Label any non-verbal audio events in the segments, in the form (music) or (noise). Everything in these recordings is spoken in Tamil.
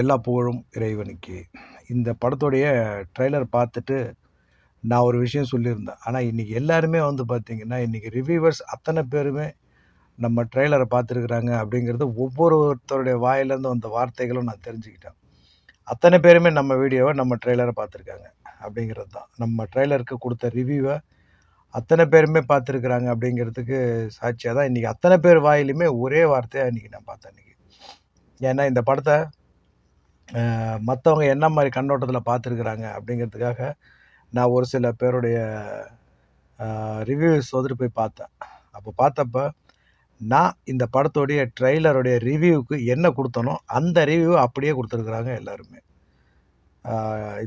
எல்லா புகழும் இறைவனுக்கு. இந்த படத்துடைய ட்ரெய்லர் பார்த்துட்டு நான் ஒரு விஷயம் சொல்லியிருந்தேன். ஆனால் இன்றைக்கி எல்லாருமே வந்து பார்த்திங்கன்னா இன்றைக்கி ரிவ்யூவர்ஸ் அத்தனை பேருமே நம்ம ட்ரெய்லரை பார்த்துருக்குறாங்க அப்படிங்கிறது ஒவ்வொருத்தருடைய வாயிலேருந்து வந்த வார்த்தைகளும் நான் தெரிஞ்சுக்கிட்டேன். அத்தனை பேருமே நம்ம வீடியோவை நம்ம ட்ரெய்லரை பார்த்துருக்காங்க அப்படிங்கிறது தான். நம்ம ட்ரெய்லருக்கு கொடுத்த ரிவ்யூவை அத்தனை பேருமே பார்த்துருக்குறாங்க அப்படிங்கிறதுக்கு சாட்சியாக தான் இன்றைக்கி அத்தனை பேர் வாயிலுமே ஒரே வார்த்தையாக இன்றைக்கி நான் பார்த்தேன் இன்றைக்கி ஏன்னா இந்த படத்தை மற்றவங்க என்ன மாதிரி கண்ணோட்டத்தில் பார்த்துருக்குறாங்க அப்படிங்கிறதுக்காக நான் ஒரு சில பேருடைய ரிவ்யூஸ் வந்துட்டு போய் பார்த்தேன். அப்போ பார்த்தப்ப நான் இந்த படத்தோடைய ட்ரெய்லருடைய ரிவ்யூவுக்கு என்ன கொடுத்தனோ அந்த ரிவ்யூ அப்படியே கொடுத்துருக்குறாங்க எல்லாருமே.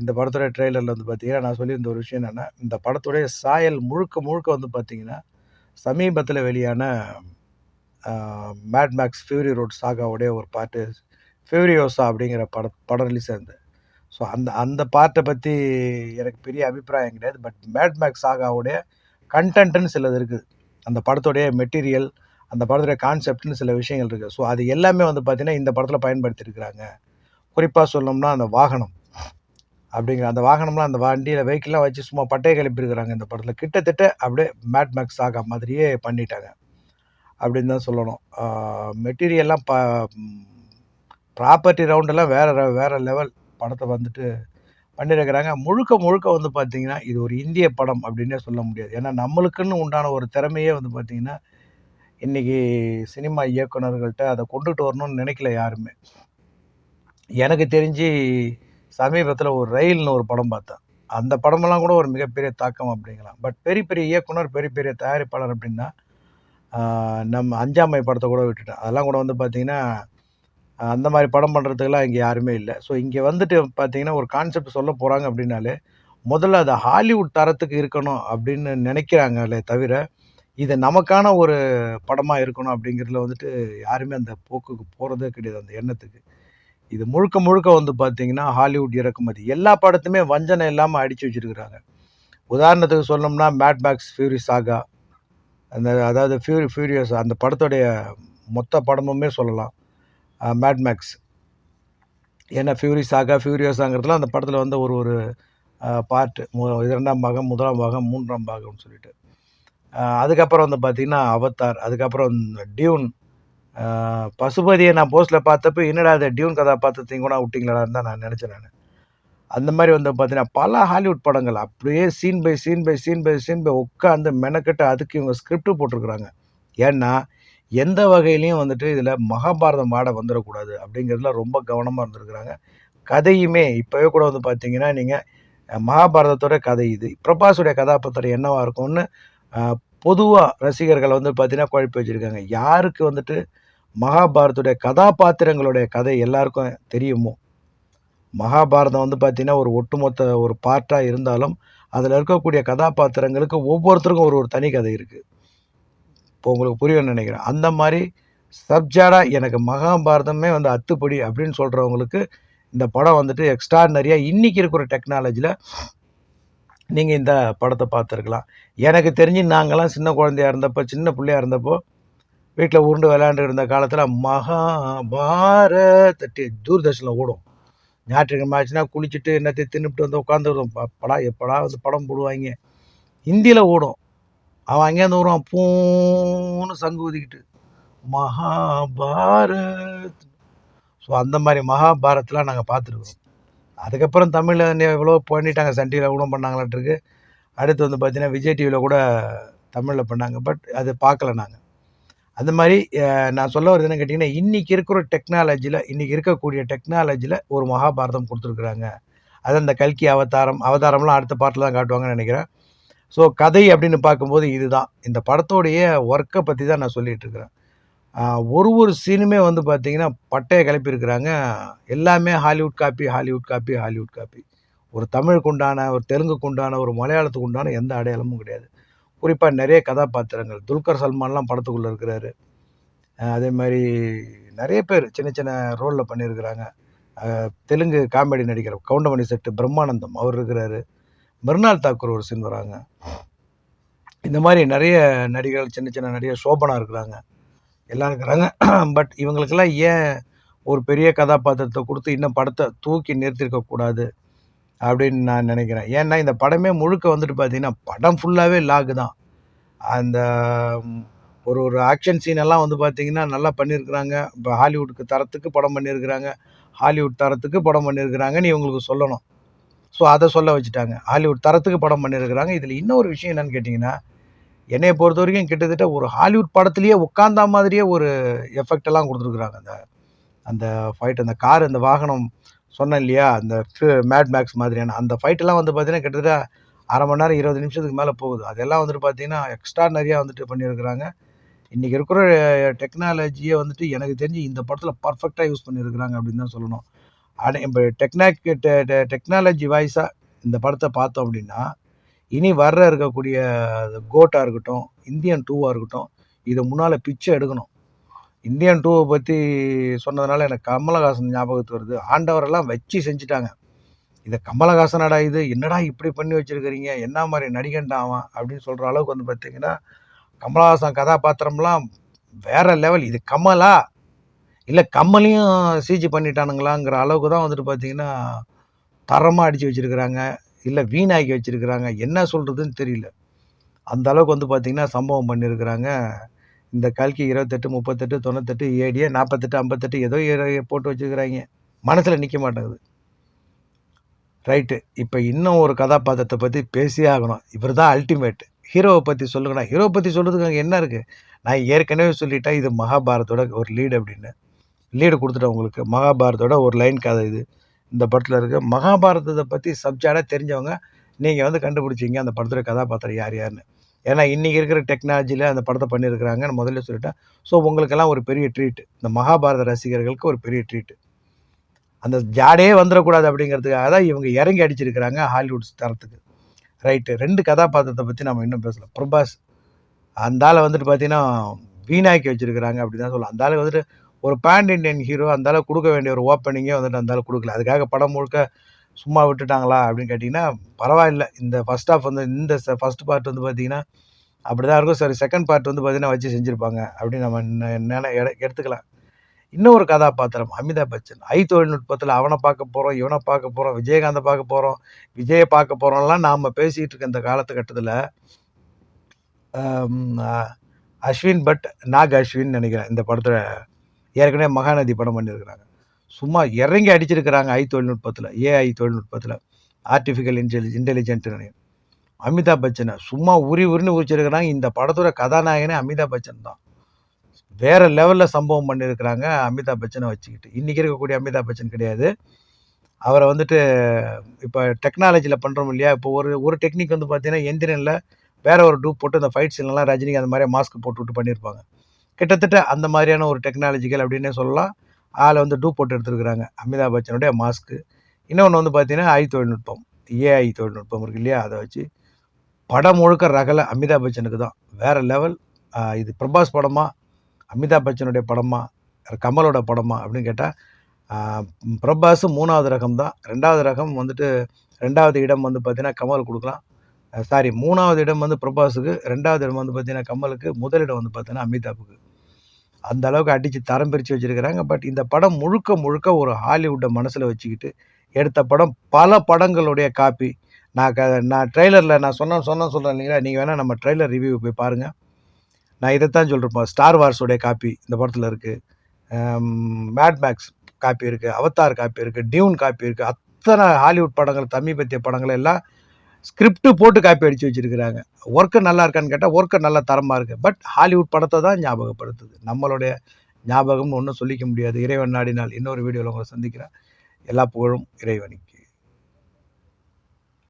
இந்த படத்துடைய ட்ரெய்லரில் வந்து பார்த்தீங்கன்னா நான் சொல்லியிருந்த ஒரு விஷயம் என்னென்னா இந்த படத்துடைய சாயல் முழுக்க முழுக்க வந்து பார்த்தீங்கன்னா சமீபத்தில் வெளியான மேட் மேக்ஸ் ஃபியூரி ரோட் சாகாவுடைய ஒரு பாட்டு ஃபியூரியோசா அப்படிங்கிற பட படம் ரிலீஸ் ஆகுது ஸோ அந்த அந்த பார்ட்டை பற்றி எனக்கு பெரிய அபிப்பிராயம் கிடையாது. பட் மேட்மேக்ஸ் சாகாவுடைய கண்டென்ட்னு சிலது இருக்குது. அந்த படத்துடைய மெட்டீரியல் அந்த படத்துடைய கான்செப்ட்னு சில விஷயங்கள் இருக்குது. ஸோ அது எல்லாமே வந்து பார்த்திங்கன்னா இந்த படத்தில் பயன்படுத்தியிருக்கிறாங்க. குறிப்பாக சொல்லணும்னா அந்த வாகனம். அப்படிங்கிற அந்த வாகனம்லாம் அந்த வண்டியில் வெஹிக்கிள்லாம் வச்சு சும்மா பட்டையை கிளப்பியிருக்கிறாங்க இந்த படத்தில். கிட்டத்தட்ட அப்படியே மேட்மேக்ஸ் மேக்ஸ் மாதிரியே பண்ணிட்டாங்க. அப்படின்னு தான் சொல்லணும். மெட்டீரியல்லாம் ப ப்ராப்பர்ட்டி ரவுண்டெல்லாம் வேறு வேறு லெவல் படத்தை வந்துட்டு பண்ணியிருக்கிறாங்க முழுக்க முழுக்க வந்து பார்த்திங்கன்னா இது ஒரு இந்திய படம் அப்படின்னே சொல்ல முடியாது. ஏன்னா நம்மளுக்குன்னு உண்டான ஒரு திறமையே வந்து பார்த்திங்கன்னா இன்றைக்கி சினிமா இயக்குனர்கள்ட்ட அதை கொண்டுகிட்டு வரணும்னு நினைக்கல யாருமே. எனக்கு தெரிஞ்சு சமீபத்தில் ஒரு ரயில்னு ஒரு படம் பார்த்தேன். அந்த படமெல்லாம் கூட ஒரு மிகப்பெரிய தாக்கம் அப்படிங்கலாம். பட் பெரிய பெரிய இயக்குனர் பெரிய பெரிய தயாரிப்பாளர் அப்படின்னா நம்ம அஞ்சாமை படத்தை கூட விட்டுட்டேன். அதெல்லாம் கூட வந்து பார்த்திங்கன்னா அந்த மாதிரி படம் பண்ணுறதுக்கெல்லாம் இங்கே யாருமே இல்லை. ஸோ இங்கே வந்துட்டு பார்த்தீங்கன்னா ஒரு கான்செப்ட் சொல்ல போகிறாங்க அப்படின்னாலே முதல்ல அது ஹாலிவுட் தரத்துக்கு இருக்கணும் அப்படின்னு நினைக்கிறாங்களே தவிர இது நமக்கான ஒரு படமாக இருக்கணும் அப்படிங்கிறதுல வந்துட்டு யாருமே அந்த போக்குக்கு போகிறதே கிடையாது அந்த எண்ணத்துக்கு. இது முழுக்க முழுக்க வந்து பார்த்திங்கன்னா ஹாலிவுட் இறக்குமதி. எல்லா படத்துமே வஞ்சனை இல்லாமல் அடித்து வச்சுருக்குறாங்க. உதாரணத்துக்கு சொல்லணும்னா மேட் மேக்ஸ் ஃபியூரி சாகா அந்த அதாவது ஃபியூரி ஃபியூரியஸ் அந்த படத்துடைய மொத்த படமுமே சொல்லலாம். மேட்மேக்ஸ் ஏன்னா ஃபியூரி சாகா ஃபியூரியோஸாங்கிறதுலாம் அந்த படத்தில் வந்து ஒரு ஒரு பார்ட்டு இரண்டாம் பாகம் முதலாம் பாகம் மூன்றாம் பாகம்னு சொல்லிட்டு. அதுக்கப்புறம் வந்து பார்த்திங்கன்னா அவத்தார் அதுக்கப்புறம் டியூன் பசுபதியை நான் போஸ்ட்டில் பார்த்தப்போ என்னடா அது டியூன் கதாபாத்திரத்தையும் கூட விட்டிங்களான்னு தான் நான் நினச்சேன் நான். அந்த மாதிரி வந்து பார்த்தீங்கன்னா பல ஹாலிவுட் படங்கள் அப்படியே scene by scene by scene by scene by உட்காந்து மெனக்கட்டு அதுக்கு இவங்க ஸ்கிரிப்ட் போட்டிருக்கிறாங்க. ஏன்னா எந்த வகையிலையும் வந்துட்டு இதில் மகாபாரதம் ஆட வந்துடக்கூடாது அப்படிங்கிறதுல ரொம்ப கவனமாக இருந்திருக்கிறாங்க. கதையுமே இப்போவே கூட வந்து பார்த்தீங்கன்னா நீங்கள் மகாபாரதத்தோட கதை இது. பிரபாஸுடைய கதாபாத்திரம் என்னவாக இருக்கும்னு பொதுவாக ரசிகர்கள் வந்து பார்த்தீங்கன்னா குழப்பி வச்சுருக்காங்க. யாருக்கு வந்துட்டு மகாபாரத்துடைய கதாபாத்திரங்களுடைய கதை எல்லாருக்கும் தெரியுமோ? மகாபாரதம் வந்து பார்த்திங்கன்னா ஒரு ஒட்டுமொத்த ஒரு பார்ட்டாக இருந்தாலும் அதில் இருக்கக்கூடிய கதாபாத்திரங்களுக்கு ஒவ்வொருத்தருக்கும் ஒரு ஒரு தனி கதை இருக்குது உங்களுக்கு புரியும்னு நினைக்கிறேன். அந்த மாதிரி சப்ஜாடாக எனக்கு மகாபாரதமே வந்து அத்துப்படி அப்படின்னு சொல்கிறவங்களுக்கு இந்த படம் வந்துட்டு எக்ஸ்ட்ரானரியாக இன்றைக்கி இருக்கிற டெக்னாலஜியில் நீங்கள் இந்த படத்தை பார்த்துருக்கலாம். எனக்கு தெரிஞ்சு நாங்களாம் சின்ன குழந்தையாக இருந்தப்போ சின்ன பிள்ளையாக இருந்தப்போ வீட்டில் உருண்டு விளையாண்டு இருந்த காலத்தில் மகாபாரத் தூர்தர்ஷனில் ஓடும். ஞாயிற்றுக்கிழமை ஆச்சுன்னா குளிச்சுட்டு என்னத்தையும் தின்னுட்டு வந்து உட்காந்துருந்தோம் படம் எப்படா வந்து படம் போடுவாங்க. ஹிந்தியில் ஓடும். அவன் அங்கேருந்து வருவான். பூன்னு சங்கு ஊதிக்கிட்டு. மகாபாரத். ஸோ அந்த மாதிரி மகாபாரத்லாம் நாங்கள் பார்த்துருக்கோம். அதுக்கப்புறம் தமிழில் எவ்வளோ பண்ணிட்டாங்க சன் டிவியில் கூட பண்ணாங்களாட்டிருக்கு அடுத்து வந்து பார்த்தீங்கன்னா விஜய் டிவியில் கூட தமிழில் பண்ணாங்க. பட் அது பார்க்கல நாங்கள் அந்த மாதிரி நான் சொல்ல வருது என்ன கேட்டிங்கன்னா இன்றைக்கி இருக்கிற டெக்னாலஜியில் இன்றைக்கி இருக்கக்கூடிய டெக்னாலஜியில் ஒரு மகாபாரதம் கொடுத்துருக்குறாங்க. அது அந்த கல்கி அவதாரம் அவதாரம்லாம் அடுத்த பாட்டில் தான் காட்டுவாங்கன்னு நினைக்கிறேன். ஸோ கதை அப்படின்னு பார்க்கும்போது இதுதான். இந்த படத்தோடைய ஒர்க்கை பற்றி தான் நான் சொல்லிகிட்டு இருக்கிறேன். ஒரு ஒரு சீனுமே வந்து பார்த்திங்கன்னா பட்டையை கிளப்பியிருக்கிறாங்க. எல்லாமே Hollywood copy Hollywood copy Hollywood copy ஒரு தமிழுக்கு உண்டான ஒரு தெலுங்குக்கு உண்டான ஒரு மலையாளத்துக்கு உண்டான எந்த அடையாளமும் கிடையாது. குறிப்பாக நிறைய கதாபாத்திரங்கள். துல்கர் சல்மான்லாம் படத்துக்குள்ளே இருக்கிறாரு. அதே மாதிரி நிறைய பேர் சின்ன சின்ன ரோலில் பண்ணியிருக்கிறாங்க. தெலுங்கு காமெடி நடிகர் கவுண்டமணி செட்டு பிரம்மானந்தம் அவர் இருக்கிறாரு. மிருனால் தாக்கூர் ஒரு சீன் வராங்க. இந்த மாதிரி நிறைய நடிகர்கள் சின்ன சின்ன நடிகர் சோபனா இருக்கிறாங்க. எல்லாம் இருக்கிறாங்க. (clears throat) பட் இவங்களுக்கெல்லாம் ஏன் ஒரு பெரிய கதாபாத்திரத்தை கொடுத்து இன்னும் படத்தை தூக்கி நிறுத்திருக்கக்கூடாது அப்படின்னு நான் நினைக்கிறேன். ஏன்னா இந்த படமே முழுக்க வந்துட்டு பார்த்தீங்கன்னா படம் ஃபுல்லாகவே லாகு தான். அந்த ஒரு ஒரு ஆக்ஷன் சீன் எல்லாம் வந்து பார்த்தீங்கன்னா நல்லா பண்ணியிருக்கிறாங்க. இப்போ ஹாலிவுட்டுக்கு தரத்துக்கு படம் பண்ணியிருக்கிறாங்க. ஹாலிவுட் தரத்துக்கு படம் பண்ணியிருக்கிறாங்கன்னு இவங்களுக்கு சொல்லணும். ஸோ அதை சொல்ல வச்சுட்டாங்க. ஹாலிவுட் தரத்துக்கு படம் பண்ணியிருக்கிறாங்க இதில் இன்னொரு விஷயம் என்னன்னு கேட்டிங்கன்னா என்னையை பொறுத்த வரைக்கும் கிட்டத்தட்ட ஒரு ஹாலிவுட் படத்துலேயே உட்காந்தா மாதிரியே ஒரு எஃபெக்ட் எல்லாம் கொடுத்துருக்குறாங்க. அந்த அந்த ஃபைட் அந்த கார் அந்த வாகனம் சொன்னேன் இல்லையா? அந்த மேட் மேக்ஸ் மாதிரியான அந்த ஃபைட்டெல்லாம் வந்து பார்த்தீங்கன்னா கிட்டத்தட்ட அரை மணி நேரம் இருபது நிமிஷத்துக்கு மேலே போகுது. அதெல்லாம் வந்துட்டு பார்த்தீங்கன்னா எக்ஸ்ட்ரா நிறையா வந்துட்டு பண்ணியிருக்கிறாங்க இன்றைக்கி இருக்கிற டெக்னாலஜியை வந்துட்டு எனக்கு தெரிஞ்சு இந்த படத்தில் பர்ஃபெக்டாக யூஸ் பண்ணியிருக்கிறாங்க அப்படின்னு தான் சொல்லணும். அடை இப்போ டெக்னாக் டெக்னாலஜி வாய்ஸாக இந்த படத்தை பார்த்தோம் அப்படின்னா இனி வர்ற இருக்கக்கூடிய கோட்டாக இருக்கட்டும் இந்தியன் டூவாக இருக்கட்டும் இதை முன்னால் பிச்சை எடுக்கணும். இந்தியன் டூவை பற்றி சொன்னதுனால எனக்கு கமலஹாசன் ஞாபகத்து வருது. ஆண்டவரெல்லாம் வச்சு செஞ்சுட்டாங்க. இதை கமலஹாசனடா இது என்னடா இப்படி பண்ணி வச்சுருக்கிறீங்க? என்ன மாதிரி நடிகன்டா அவன்? அப்படின்னு சொல்கிற அளவுக்கு வந்து பார்த்திங்கன்னா கமலஹாசன் கதாபாத்திரம்லாம் வேற லெவல். இது கமலா! இல்லை கம்மலையும் சிஜி பண்ணிட்டானுங்களாங்கிற அளவுக்கு தான் வந்துட்டு பார்த்தீங்கன்னா தரமாக அடித்து வச்சுருக்கிறாங்க. இல்லை வீணாக்கி வச்சிருக்கிறாங்க. என்ன சொல்கிறதுன்னு தெரியல. அந்த அளவுக்கு வந்து பார்த்திங்கன்னா சம்பவம் பண்ணியிருக்கிறாங்க இந்த கல்கி இருபத்தெட்டு முப்பத்தெட்டு தொண்ணூத்தெட்டு ஏடியே நாற்பத்தெட்டு ஐம்பத்தெட்டு ஏதோ போட்டு வச்சுருக்கிறாங்க. மனசில் நிற்க மாட்டேங்குது. ரைட்டு. இப்போ இன்னும் ஒரு கதாபாத்திரத்தை பற்றி பேசியே ஆகணும். இவர் தான் அல்டிமேட் ஹீரோவை பற்றி சொல்லுங்கண்ணா. ஹீரோவை பற்றி சொல்கிறதுக்கு அங்கே என்ன இருக்குது நான் ஏற்கனவே சொல்லிட்டேன் இது மகாபாரத்தோட ஒரு லீடு அப்படின்னு. லீடு கொடுத்துட்டேன் உங்களுக்கு. மகாபாரதோட ஒரு லைன் கதை இது. இந்த படத்தில் இருக்குது மகாபாரதத்தை பற்றி சப்ஜெக்டாக தெரிஞ்சவங்க நீங்கள் வந்து கண்டுபிடிச்சிங்க அந்த படத்தில் கதாபாத்திரம் யார் யாருன்னு ஏன்னா இன்றைக்கி இருக்கிற டெக்னாலஜியில் அந்த படத்தை பண்ணியிருக்கிறாங்கன்னு முதல்ல சொல்லிட்டேன். ஸோ உங்களுக்கெல்லாம் ஒரு பெரிய ட்ரீட் இந்த மகாபாரத ரசிகர்களுக்கு ஒரு பெரிய ட்ரீட் அந்த ஜாடே வந்துடக்கூடாது அப்படிங்கிறதுக்காக தான் இவங்க இறங்கி அடிச்சிருக்கிறாங்க ஹாலிவுட் தரத்துக்கு. ரைட்டு ரெண்டு கதாபாத்திரத்தை பற்றி நம்ம இன்னும் பேசலாம். பிரபாஸ் அந்த ஆளை வந்துட்டு பார்த்தீங்கன்னா வீணாக்கி வச்சிருக்கிறாங்க அப்படி தான் சொல்லலாம். அந்த ஆளு வந்துட்டு ஒரு பேண்ட் இண்டியன் ஹீரோ அந்த கொடுக்க வேண்டிய ஒரு ஓப்பனிங்கே வந்துட்டு அந்த கொடுக்கல. அதுக்காக படம் முழுக்க சும்மா விட்டுட்டாங்களா அப்படின்னு கேட்டிங்கன்னா பரவாயில்ல. இந்த ஃபர்ஸ்ட் ஆஃப் வந்து இந்த ஃபஸ்ட் பார்ட் வந்து பார்த்தீங்கன்னா அப்படி தான் இருக்கும். சரி செகண்ட் பார்ட் வந்து பார்த்தீங்கன்னா வச்சு செஞ்சுருப்பாங்க. அப்படின்னு நம்ம நினை எட- எடுத்துக்கலாம். இன்னொரு கதாபாத்திரம் அமிதாப் பச்சன். ஐ தொழில்நுட்பத்தில் அவனை பார்க்க போகிறோம் இவனை பார்க்க போகிறோம் விஜயகாந்தை பார்க்க போகிறோம் விஜயை பார்க்க போகிறோம்லாம் நாம் பேசிகிட்டு இருக்க இந்த காலத்துக்கட்டத்தில் அஸ்வின் பட் நாக் அஸ்வின் நினைக்கிறேன் இந்த படத்தில் ஏற்கனவே மகாநதி படம் பண்ணியிருக்கிறாங்க சும்மா இறங்கி அடிச்சிருக்கிறாங்க ஐ தொழில்நுட்பத்தில் ஏஐ தொழில்நுட்பத்தில் ஆர்டிஃபிஷியல் இன்டெலி இன்டெலிஜென்ட்னு அமிதாப் பச்சனை சும்மா உரி உரின்னு உரிச்சிருக்கிறாங்க. இந்த படத்தோட கதாநாயகனே அமிதாப் பச்சன் தான். வேறு லெவலில் சம்பவம் பண்ணியிருக்கிறாங்க அமிதாப் பச்சனை வச்சுக்கிட்டு. இன்றைக்கி இருக்கக்கூடிய அமிதாப் பச்சன் கிடையாது. அவரை வந்துட்டு இப்போ டெக்னாலஜியில் பண்ணுறோம் இல்லையா? இப்போ ஒரு ஒரு டெக்னிக் வந்து பார்த்தீங்கன்னா எந்திரனில் வேற ஒரு டூப் போட்டு அந்த ஃபைட் சீன்லாம் ரஜினிக்கு அந்த மாதிரி மாஸ்க் போட்டு விட்டு பண்ணியிருப்பாங்க கிட்டத்தட்ட அந்த மாதிரியான ஒரு டெக்னாலஜிக்கல் அப்படின்னே சொல்லலாம். ஆளை வந்து டூ போட்டு எடுத்துருக்குறாங்க. அமிதாப் பச்சனுடைய மாஸ்க்கு இன்னொன்று வந்து பார்த்தீங்கன்னா ஐ தொழில்நுட்பம். ஏஐ தொழில்நுட்பம் இருக்கு இல்லையா? அதை வச்சு படம் முழுக்க ரகலை அமிதாப் பச்சனுக்கு தான். வேறு லெவல் இது பிரபாஸ் படமா? அமிதாப் பச்சனுடைய படமா? கமலோட படமா? அப்படின்னு கேட்டால் பிரபாஸ் மூணாவது ரகம் தான். ரெண்டாவது ரகம் வந்துட்டு ரெண்டாவது இடம் வந்து பார்த்தீங்கன்னா கமல் கொடுக்கலாம். சாரி மூணாவது இடம் வந்து பிரபாஸுக்கு ரெண்டாவது இடம் வந்து பார்த்தீங்கன்னா கமலுக்கு முதலிடம் வந்து பார்த்தீங்கன்னா அமிதாப்புக்கு. அந்த அளவுக்கு அடித்து தரம் பிரித்து வச்சுருக்கிறாங்க. பட் இந்த படம் முழுக்க முழுக்க ஒரு ஹாலிவுட்டை மனசில் வச்சுக்கிட்டு எடுத்த படம் பல படங்களுடைய காப்பி நான் க நான் ட்ரெய்லரில் நான் சொன்ன சொன்ன சொல்கிறேன் இல்லைங்களா? நீங்கள் வேணால் நம்ம ட்ரெய்லர் ரிவ்யூ போய் பாருங்கள் நான் இதைத்தான் சொல்லிருப்பேன் ஸ்டார் வார்ஸோடைய காப்பி இந்த படத்தில் இருக்குது மேட் மேக்ஸ் காப்பி இருக்குது அவத்தார் காப்பி இருக்குது டியூன் காப்பி இருக்குது அத்தனை ஹாலிவுட் படங்கள் சமீபத்திய படங்கள் எல்லாம் ஸ்கிரிப்ட் போட்டு காப்பி அடித்து வச்சுருக்கிறாங்க. ஒர்க்கு நல்லா இருக்கான்னு கேட்டால் ஒர்க்கு நல்ல தரமாக இருக்குது பட் ஹாலிவுட் படத்தை தான் ஞாபகப்படுத்துது. நம்மளுடைய ஞாபகம்னு ஒன்றும் சொல்லிக்க முடியாது. இறைவன் நாடினால். இன்னொரு வீடியோவில் உங்களை சந்திக்கிறேன். எல்லா புகழும் இறைவனுக்கு.